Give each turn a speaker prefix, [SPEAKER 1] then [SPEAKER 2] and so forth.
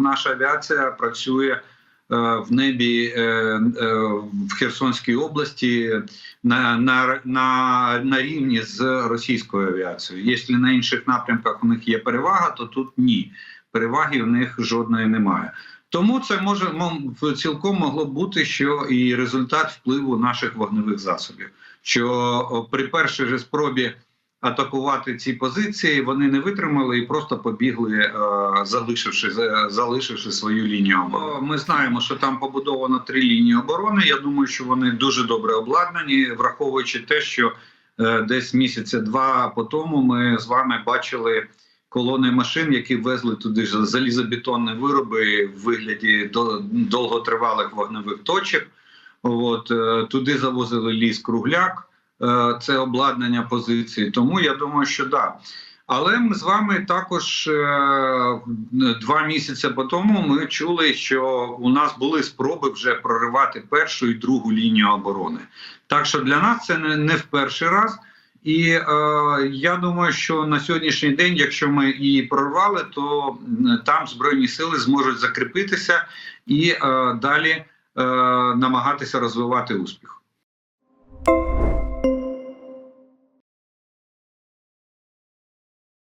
[SPEAKER 1] наша авіація працює е, в небі е, е, в Херсонській області на, на, на, на рівні з російською авіацією. Якщо на інших напрямках у них є перевага, то тут ні. Переваги в них жодної немає. Тому це може мо- цілком могло бути, що і результат впливу наших вогневих засобів. Що при першій же спробі атакувати ці позиції, вони не витримали і просто побігли, е, залишивши за- залишивши свою лінію оборони. Ми знаємо, що там побудовано три лінії оборони. Я думаю, що вони дуже добре обладнані, враховуючи те, що е, десь місяця два по тому ми з вами бачили колони машин, які везли туди ж залізобетонні вироби в вигляді до- довготривалих вогневих точок. От е, туди завозили ліс кругляк, це обладнання позиції. Тому я думаю, що да. Але ми з вами також е, два місяці по тому ми чули, що у нас були спроби вже проривати першу і другу лінію оборони. Так що для нас це не в перший раз. І е, я думаю, що на сьогоднішній день, якщо ми її прорвали, то там збройні сили зможуть закріпитися і е, далі е, намагатися розвивати успіх.